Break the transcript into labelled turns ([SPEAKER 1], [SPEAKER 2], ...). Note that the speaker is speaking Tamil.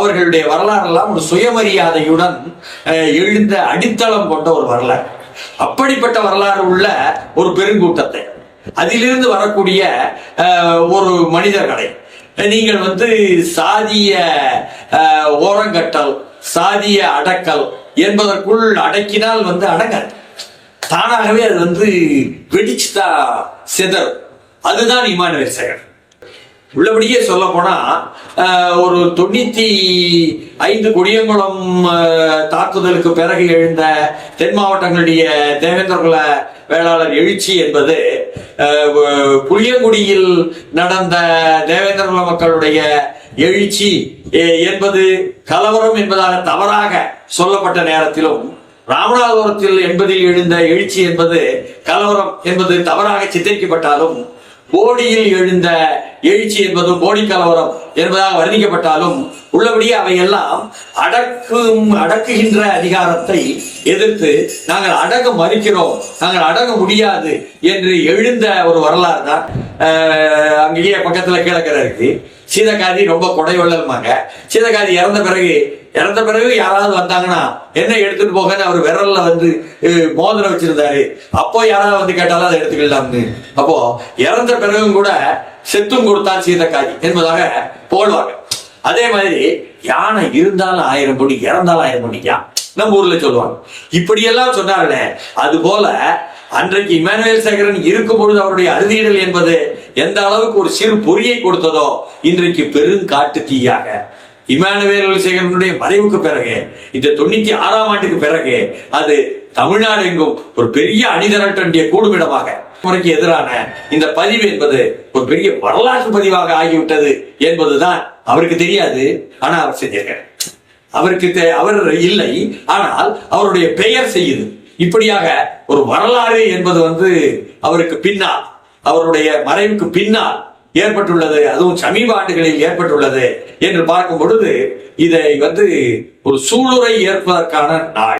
[SPEAKER 1] அவர்களுடைய வரலாறெல்லாம் ஒரு சுயமரியாதையுடன் எழுந்த அடித்தளம் கொண்ட ஒரு வரலாறு. அப்படிப்பட்ட வரலாறு உள்ள ஒரு பெருங்கூட்டத்தை. அதிலிருந்து வரக்கூடிய ஒரு மனிதர்களை. நீங்கள் வந்து சாதிய ஓரங்கட்டல் சாதிய அடக்கல் என்பதற்குள் அடக்கினால் வந்து அடங்காது. தானாகவே அது வந்து வெடிச்சு தான் சிதறும். அதுதான் இமானுவேல் சேகர். உள்ளபடியே சொல்ல போனா ஒரு தொண்ணூத்தி ஐந்து கொடியங்குளம் தாக்குதலுக்கு பிறகு எழுந்த தென் மாவட்டங்களுடைய தேவேந்திரகுல வேளாளர் எழுச்சி என்பது புளியங்குடியில் நடந்த தேவேந்திரகுல மக்களுடைய எழுச்சி என்பது கலவரம் என்பதாக தவறாக சொல்லப்பட்ட நேரத்திலும் ராமநாதபுரத்தில் என்பதில் எழுந்த எழுச்சி என்பது கலவரம் என்பது தவறாக சித்தரிக்கப்பட்டாலும் போடியில் எழுந்த எழுச்சி என்பதும் போடி கலவரம் என்பதாக வர்ணிக்கப்பட்டாலும் உள்ளபடியே அவையெல்லாம் அடக்கும் அடக்குகின்ற அதிகாரத்தை எதிர்த்து நாங்கள் அடங்க மறுக்கிறோம் நாங்கள் அடங்க முடியாது என்று எழுந்த ஒரு வரலாறு தான் அங்கேயே பக்கத்தில் கீழக்கரை இருக்கு. சீதக்காதி ரொம்ப கொடைவள்ளல்மாங்க சீதக்காதி இறந்த பிறகு இறந்த பிறகு யாராவது வந்தாங்கன்னா என்ன எடுத்துட்டு போங்கன்னு அவர் விரல்ல வந்து மோதிரம் வச்சிருந்தாரு. அப்போ யாராவது வந்து கேட்டாலும் அதை எடுத்துக்கலாம்னு. அப்போ இறந்த பிறகும் கூட செத்தும் கொடுத்தான் சீதக்காரி என்பதாக போடுவாங்க. அதே மாதிரி யானை இருந்தாலும் ஆயிரம் கோடி இறந்தாலும் ஆயிரம் கோடிக்கா நம்ம ஊர்ல சொல்லுவாங்க. இப்படியெல்லாம் சொன்னார்களே அது போல அன்றைக்கு இமானுவேல் சேகரன் இருக்கும் பொழுது அவருடைய அறுதியிடல் என்பது எந்த அளவுக்கு ஒரு சிறு பொறியை கொடுத்ததோ இன்றைக்கு பெருங்காட்டு தீயாக இமானுவேல் சேகரனுடைய மறைவுக்கு பிறகு இந்த தொண்ணூத்தி ஆறாம் ஆண்டுக்கு பிறகு அது தமிழ்நாடு எங்கும் ஒரு பெரிய அணிதிரட்டண்டிய கூடுமிடமாக முறைக்கு எதிரான இந்த பதிவு என்பது ஒரு பெரிய வரலாற்று பதிவாக ஆகிவிட்டது என்பதுதான் அவருக்கு தெரியாது. ஆனா அவர் செஞ்சிருக்கார். அவருக்கு அவர் இல்லை ஆனால் அவருடைய பெயர் செய்யுது. இப்படியாக ஒரு வரலாறு என்பது வந்து அவருக்கு பின்னால் அவருடைய மறைவுக்கு பின்னால் ஏற்பட்டுள்ளது அதுவும் சமீப ஆண்டுகளில் ஏற்பட்டுள்ளது என்று பார்க்கும் பொழுது இதை வந்து ஒரு சூளுரை ஏற்பதற்கான நாள்.